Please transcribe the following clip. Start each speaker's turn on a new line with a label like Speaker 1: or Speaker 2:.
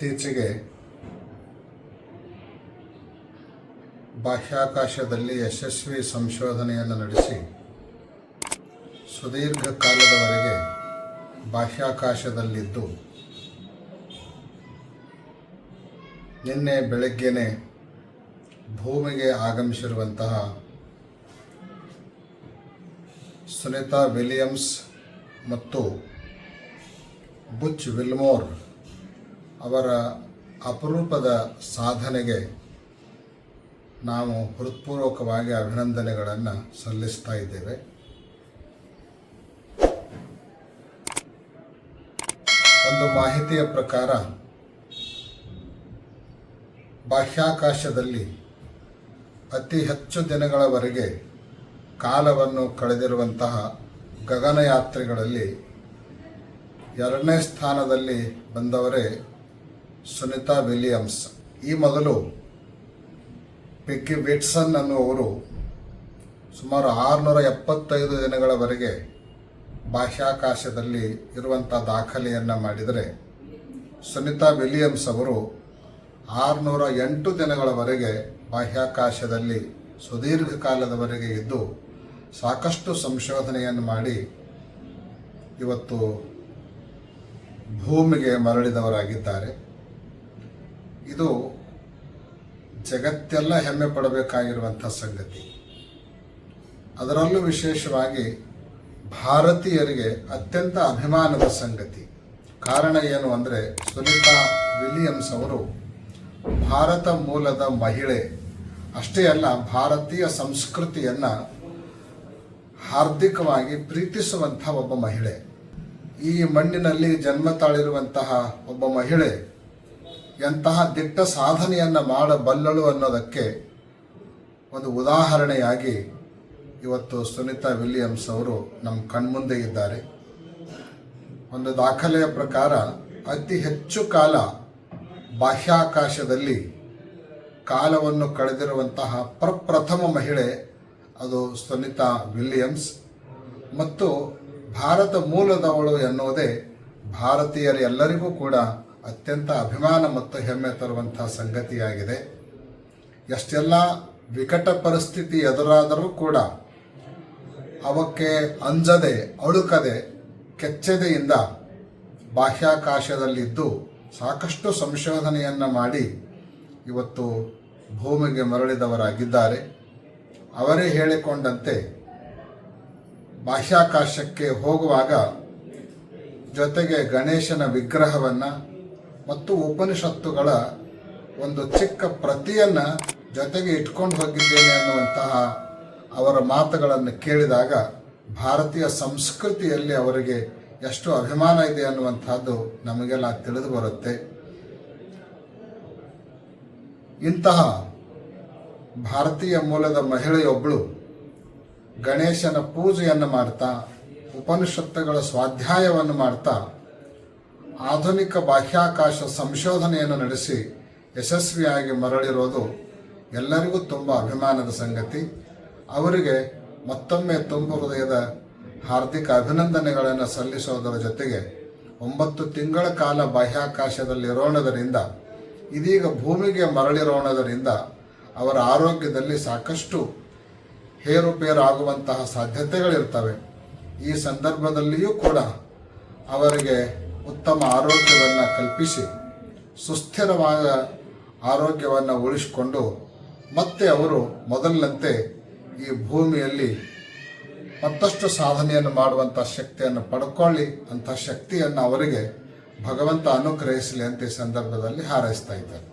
Speaker 1: ಇತ್ತೀಚೆಗೆ ಬಾಹ್ಯಾಕಾಶದಲ್ಲಿ ಯಶಸ್ವಿ ಸಂಶೋಧನೆಯನ್ನು ನಡೆಸಿ ಸುದೀರ್ಘ ಕಾಲದವರೆಗೆ ಬಾಹ್ಯಾಕಾಶದಲ್ಲಿದ್ದು, ನಿನ್ನೆ ಬೆಳಗ್ಗೆನೆ ಭೂಮಿಗೆ ಆಗಮಿಸಿರುವಂತಹ ಸುನಿತಾ ವಿಲಿಯಮ್ಸ್ ಮತ್ತು ಬುಚ್ ವಿಲ್ಮೋರ್ ಅವರ ಅಪರೂಪದ ಸಾಧನೆಗೆ ನಾವು ಹೃತ್ಪೂರ್ವಕವಾಗಿ ಅಭಿನಂದನೆಗಳನ್ನು ಸಲ್ಲಿಸ್ತಾ ಇದ್ದೇವೆ. ಒಂದು ಮಾಹಿತಿಯ ಪ್ರಕಾರ, ಬಾಹ್ಯಾಕಾಶದಲ್ಲಿ ಅತಿ ಹೆಚ್ಚು ದಿನಗಳವರೆಗೆ ಕಾಲವನ್ನು ಕಳೆದಿರುವಂತಹ ಗಗನಯಾತ್ರಿಗಳಲ್ಲಿ ಎರಡನೇ ಸ್ಥಾನದಲ್ಲಿ ಬಂದವರೇ ಸುನಿತಾ ವಿಲಿಯಮ್ಸ್. ಈ ಮೊದಲು ಪಿಗ್ಗಿ ವಿಟ್ಸನ್ ಅನ್ನುವರು ಸುಮಾರು ಆರುನೂರ ಎಪ್ಪತ್ತೈದು ದಿನಗಳವರೆಗೆ ಬಾಹ್ಯಾಕಾಶದಲ್ಲಿ ಇರುವಂಥ ದಾಖಲೆಯನ್ನು ಮಾಡಿದರೆ ಸುನಿತಾ ವಿಲಿಯಮ್ಸ್ ಅವರು ಆರುನೂರ ಎಂಟು ದಿನಗಳವರೆಗೆ ಬಾಹ್ಯಾಕಾಶದಲ್ಲಿ, ಸುದೀರ್ಘ ಕಾಲದವರೆಗೆ ಇದ್ದು ಸಾಕಷ್ಟು ಸಂಶೋಧನೆಯನ್ನು ಮಾಡಿ ಇವತ್ತು ಭೂಮಿಗೆ ಮರಳಿದವರಾಗಿದ್ದಾರೆ. ಇದು ಜಗತ್ತೆಲ್ಲ ಹೆಮ್ಮೆ ಪಡಬೇಕಾಗಿರುವಂಥ ಸಂಗತಿ. ಅದರಲ್ಲೂ ವಿಶೇಷವಾಗಿ ಭಾರತೀಯರಿಗೆ ಅತ್ಯಂತ ಅಭಿಮಾನದ ಸಂಗತಿ. ಕಾರಣ ಏನು ಅಂದರೆ ಸುನಿತಾ ವಿಲಿಯಮ್ಸ್ ಅವರು ಭಾರತ ಮೂಲದ ಮಹಿಳೆ. ಅಷ್ಟೇ ಅಲ್ಲ, ಭಾರತೀಯ ಸಂಸ್ಕೃತಿಯನ್ನು ಹಾರ್ದಿಕವಾಗಿ ಪ್ರೀತಿಸುವಂಥ ಒಬ್ಬ ಮಹಿಳೆ. ಈ ಮಣ್ಣಿನಲ್ಲಿ ಜನ್ಮ ತಾಳಿರುವಂತಹ ಒಬ್ಬ ಮಹಿಳೆ ಎಂತಹ ದಿಟ್ಟ ಸಾಧನೆಯನ್ನು ಮಾಡಬಲ್ಲಳು ಅನ್ನೋದಕ್ಕೆ ಒಂದು ಉದಾಹರಣೆಯಾಗಿ ಇವತ್ತು ಸುನಿತಾ ವಿಲಿಯಮ್ಸ್ ಅವರು ನಮ್ಮ ಕಣ್ಮುಂದೆ ಇದ್ದಾರೆ. ಒಂದು ದಾಖಲೆಯ ಪ್ರಕಾರ ಅತಿ ಹೆಚ್ಚು ಕಾಲ ಬಾಹ್ಯಾಕಾಶದಲ್ಲಿ ಕಾಲವನ್ನು ಕಳೆದಿರುವಂತಹ ಪ್ರಪ್ರಥಮ ಮಹಿಳೆ ಅದು ಸುನಿತಾ ವಿಲಿಯಮ್ಸ್. ಮತ್ತು ಭಾರತ ಮೂಲದವಳು ಎನ್ನುವುದೇ ಭಾರತೀಯರೆಲ್ಲರಿಗೂ ಕೂಡ ಅತ್ಯಂತ ಅಭಿಮಾನ ಮತ್ತು ಹೆಮ್ಮೆ ತರುವಂಥ ಸಂಗತಿಯಾಗಿದೆ. ಎಷ್ಟೆಲ್ಲ ವಿಕಟ ಪರಿಸ್ಥಿತಿ ಎದುರಾದರೂ ಕೂಡ ಅವಕ್ಕೆ ಅಂಜದೆ, ಅಳುಕದೆ, ಕೆಚ್ಚೆದೆಯಿಂದ ಬಾಹ್ಯಾಕಾಶದಲ್ಲಿದ್ದು ಸಾಕಷ್ಟು ಸಂಶೋಧನೆಯನ್ನು ಮಾಡಿ ಇವತ್ತು ಭೂಮಿಗೆ ಮರಳಿದವರಾಗಿದ್ದಾರೆ. ಅವರೇ ಹೇಳಿಕೊಂಡಂತೆ ಬಾಹ್ಯಾಕಾಶಕ್ಕೆ ಹೋಗುವಾಗ ಜೊತೆಗೆ ಗಣೇಶನ ವಿಗ್ರಹವನ್ನು ಮತ್ತು ಉಪನಿಷತ್ತುಗಳ ಒಂದು ಚಿಕ್ಕ ಪ್ರತಿಯನ್ನು ಜೊತೆಗೆ ಇಟ್ಕೊಂಡು ಹೋಗಿದ್ದೇನೆ ಅನ್ನುವಂತಹ ಅವರ ಮಾತುಗಳನ್ನು ಕೇಳಿದಾಗ ಭಾರತೀಯ ಸಂಸ್ಕೃತಿಯಲ್ಲಿ ಅವರಿಗೆ ಎಷ್ಟು ಅಭಿಮಾನ ಇದೆ ಅನ್ನುವಂತಹದ್ದು ನಮಗೆಲ್ಲ ತಿಳಿದು ಬರುತ್ತೆ. ಇಂತಹ ಭಾರತೀಯ ಮೂಲದ ಮಹಿಳೆಯೊಬ್ಬಳು ಗಣೇಶನ ಪೂಜೆಯನ್ನು ಮಾಡ್ತಾ, ಉಪನಿಷತ್ತುಗಳ ಸ್ವಾಧ್ಯಾಯವನ್ನು ಮಾಡ್ತಾ ಆಧುನಿಕ ಬಾಹ್ಯಾಕಾಶ ಸಂಶೋಧನೆಯನ್ನು ನಡೆಸಿ ಯಶಸ್ವಿಯಾಗಿ ಮರಳಿರೋದು ಎಲ್ಲರಿಗೂ ತುಂಬ ಅಭಿಮಾನದ ಸಂಗತಿ. ಅವರಿಗೆ ಮತ್ತೊಮ್ಮೆ ತುಂಬ ಹೃದಯದ ಹಾರ್ದಿಕ ಅಭಿನಂದನೆಗಳನ್ನು ಸಲ್ಲಿಸೋದರ ಜೊತೆಗೆ ಒಂಬತ್ತು ತಿಂಗಳ ಕಾಲ ಬಾಹ್ಯಾಕಾಶದಲ್ಲಿರೋಣದರಿಂದ ಇದೀಗ ಭೂಮಿಗೆ ಮರಳಿರೋಣದರಿಂದ ಅವರ ಆರೋಗ್ಯದಲ್ಲಿ ಸಾಕಷ್ಟು ಹೇರುಪೇರಾಗುವಂತಹ ಸಾಧ್ಯತೆಗಳಿರ್ತವೆ. ಈ ಸಂದರ್ಭದಲ್ಲಿಯೂ ಕೂಡ ಅವರಿಗೆ ಉತ್ತಮ ಆರೋಗ್ಯವನ್ನು ಕಲ್ಪಿಸಿ, ಸುಸ್ಥಿರವಾದ ಆರೋಗ್ಯವನ್ನು ಉಳಿಸಿಕೊಂಡು ಮತ್ತೆ ಅವರು ಮೊದಲಿನಂತೆ ಈ ಭೂಮಿಯಲ್ಲಿ ಮತ್ತಷ್ಟು ಸಾಧನೆಯನ್ನು ಮಾಡುವಂಥ ಶಕ್ತಿಯನ್ನು ಪಡ್ಕೊಳ್ಳಿ, ಅಂಥ ಶಕ್ತಿಯನ್ನು ಅವರಿಗೆ ಭಗವಂತ ಅನುಗ್ರಹಿಸಲಿ ಅಂತ ಈ ಸಂದರ್ಭದಲ್ಲಿ ಹಾರೈಸ್ತಾ ಇದ್ದಾರೆ